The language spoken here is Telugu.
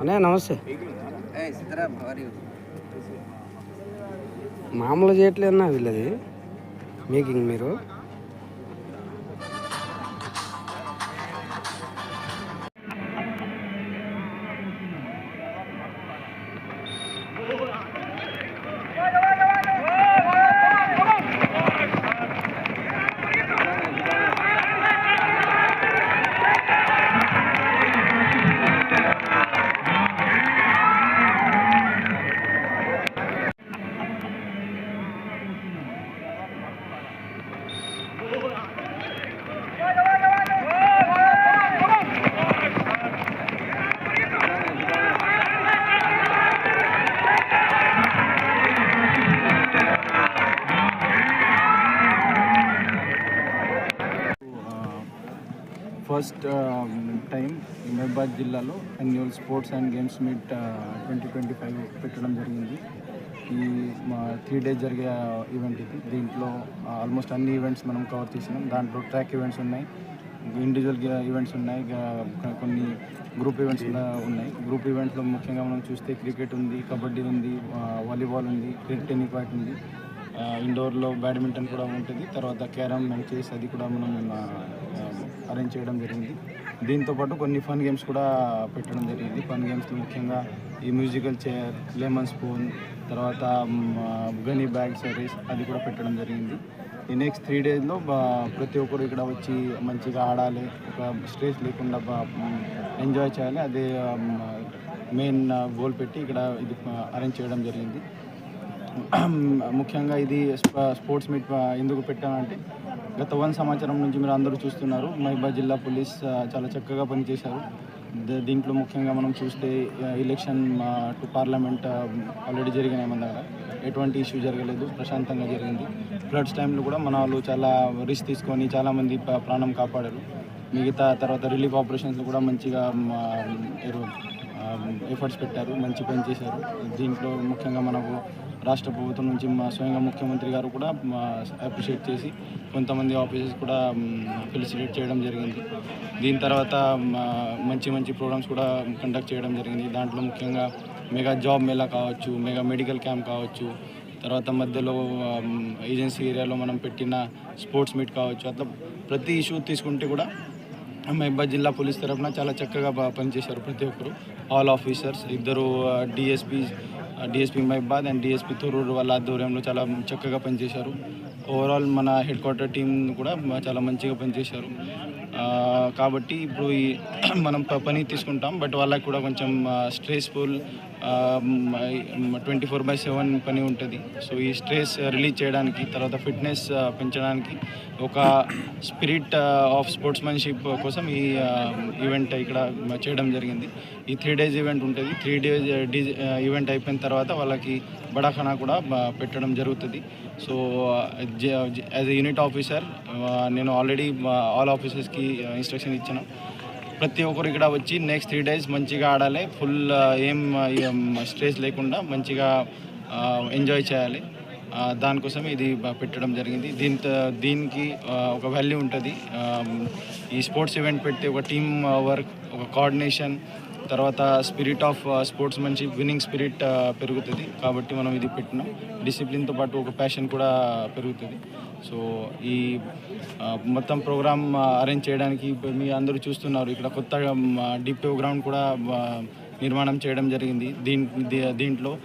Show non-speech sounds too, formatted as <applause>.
అన్నయ్య నమస్తే? మామూలు చేయట్లేదన్నా వీళ్ళది. మేకింగ్ మీరు. ఫస్ట్ um, టైం మహబాద్ జిల్లాలో annual sports and games meet twenty twenty five పెట్టడం జరిగింది. ఈ మా త్రీ డేస్ జరిగే uh, ఈవెంట్ ఇది. దీంట్లో uh, ఆల్మోస్ట్ అన్ని ఈవెంట్స్ మనం కవర్ చేసినాం. దాంట్లో ట్రాక్ ఈవెంట్స్ ఉన్నాయి ఇండివిజువల్ ఈవెంట్స్ ఉన్నాయి కొన్ని గ్రూప్ ఈవెంట్స్ కూడా ఉన్నాయి. గ్రూప్ ఈవెంట్లో ముఖ్యంగా మనం చూస్తే క్రికెట్ ఉంది కబడ్డీ ఉంది uh, వాలీబాల్ ఉంది టెన్నిస్ బ్యాట్ ఉంది. ఇండోర్లో బ్యాడ్మింటన్ కూడా ఉంటుంది. తర్వాత క్యారమ్ అండ్ చేస్ అది కూడా మనం అరేంజ్ చేయడం జరిగింది. దీంతో పాటు కొన్ని ఫన్ గేమ్స్ కూడా పెట్టడం జరిగింది. ఫన్ గేమ్స్లో ముఖ్యంగా ఈ మ్యూజికల్ చైర్ లెమన్ స్పూన్ తర్వాత గనీ బ్యాగ్ సర్వీస్ అది కూడా పెట్టడం జరిగింది. ఈ నెక్స్ట్ త్రీ డేస్లో ప్రతి ఒక్కరు ఇక్కడ వచ్చి మంచిగా ఆడాలి ఒక స్ట్రెస్ లేకుండా ఎంజాయ్ చేయాలి. అదే మెయిన్ గోల్ పెట్టి ఇక్కడ ఇది అరేంజ్ చేయడం జరిగింది. ముఖ్యంగా ఇది స్పోర్ట్స్ మీట్ ఎందుకు పెట్టానంటే గత వన్ సంవత్సరం నుంచి మీరు అందరూ చూస్తున్నారు. మహిబాద్ జిల్లా పోలీస్ చాలా చక్కగా పనిచేశారు. ద- దీంట్లో ముఖ్యంగా మనం చూస్తే ఎలక్షన్ టు పార్లమెంట్ ఆల్రెడీ జరిగినాయి మన దగ్గర. ఎటువంటి ఇష్యూ జరగలేదు. ప్రశాంతంగా జరిగింది. ఫ్లడ్స్ టైంలో కూడా మన వాళ్ళు చాలా రిస్క్ తీసుకొని చాలామంది ప్రాణం కాపాడారు. మిగతా తర్వాత రిలీఫ్ ఆపరేషన్స్ కూడా మంచిగా ఎఫర్ట్స్ పెట్టారు మంచి పని చేశారు. దీంట్లో ముఖ్యంగా మనకు రాష్ట్ర ప్రభుత్వం నుంచి మా స్వయంగా ముఖ్యమంత్రి గారు కూడా అప్రిషియేట్ చేసి కొంతమంది ఆఫీసర్స్ కూడా ఫెలిసిటేట్ చేయడం జరిగింది. దీని తర్వాత మా మంచి మంచి ప్రోగ్రామ్స్ కూడా కండక్ట్ చేయడం జరిగింది. దాంట్లో ముఖ్యంగా మెగా జాబ్ మేళా కావచ్చు మెగా మెడికల్ క్యాంప్ కావచ్చు తర్వాత మధ్యలో ఏజెన్సీ ఏరియాలో మనం పెట్టిన స్పోర్ట్స్ మీట్ కావచ్చు అట్లా ప్రతి ఇష్యూ తీసుకుంటే కూడా మహిబాద్ జిల్లా పోలీస్ తరఫున చాలా చక్కగా పనిచేశారు ప్రతి ఒక్కరు. ఆల్ ఆఫీసర్స్ ఇద్దరు DSP DSP Mahabad and DSP Thorrur వాళ్ళ ఆధ్వర్యంలో చాలా చక్కగా పనిచేశారు. ఓవరాల్ మన హెడ్ క్వార్టర్ టీం కూడా చాలా మంచిగా పనిచేశారు. కాబట్టి ఇప్పుడు ఈ <clears throat> మనం పని తీసుకుంటాం బట్ వాళ్ళకి కూడా కొంచెం stressful twenty four by seven పని ఉంటుంది. సో ఈ స్ట్రెస్ రిలీజ్ చేయడానికి తర్వాత ఫిట్నెస్ పెంచడానికి ఒక స్పిరిట్ ఆఫ్ స్పోర్ట్స్మెన్షిప్ కోసం ఈ ఈవెంట్ ఇక్కడ చేయడం జరిగింది. ఈ త్రీ డేస్ ఈవెంట్ ఉంటుంది. త్రీ డేస్ ఈవెంట్ అయిపోయిన తర్వాత వాళ్ళకి బడాఖానా కూడా పెట్టడం జరుగుతుంది. So as a unit officer నేను ఆల్రెడీ ఆల్ ఆఫీసర్స్కి ఇన్స్ట్రక్షన్ ఇచ్చాను. ప్రతి ఒక్కరు ఇక్కడ వచ్చి నెక్స్ట్ త్రీ డేస్ మంచిగా ఆడాలి. ఫుల్ ఏం స్ట్రెస్ లేకుండా మంచిగా ఎంజాయ్ చేయాలి. దానికోసం ఇది పెట్టడం జరిగింది. దీంతో దీనికి ఒక వాల్యూ ఉంటుంది. ఈ స్పోర్ట్స్ ఈవెంట్ పెట్టి ఒక టీమ్ వర్క్ ఒక కోఆర్డినేషన్ తర్వాత స్పిరిట్ ఆఫ్ స్పోర్ట్స్ మంచి విన్నింగ్ స్పిరిట్ పెరుగుతుంది. కాబట్టి మనం ఇది పెట్టినాం. డిసిప్లిన్తో పాటు ఒక ప్యాషన్ కూడా పెరుగుతుంది. సో ఈ uh, మొత్తం ప్రోగ్రామ్ అరేంజ్ uh, చేయడానికి మీ అందరూ చూస్తున్నారు. ఇక్కడ కొత్త um, డిపో గ్రౌండ్ కూడా uh, నిర్మాణం చేయడం జరిగింది. దీ- దీంట్లో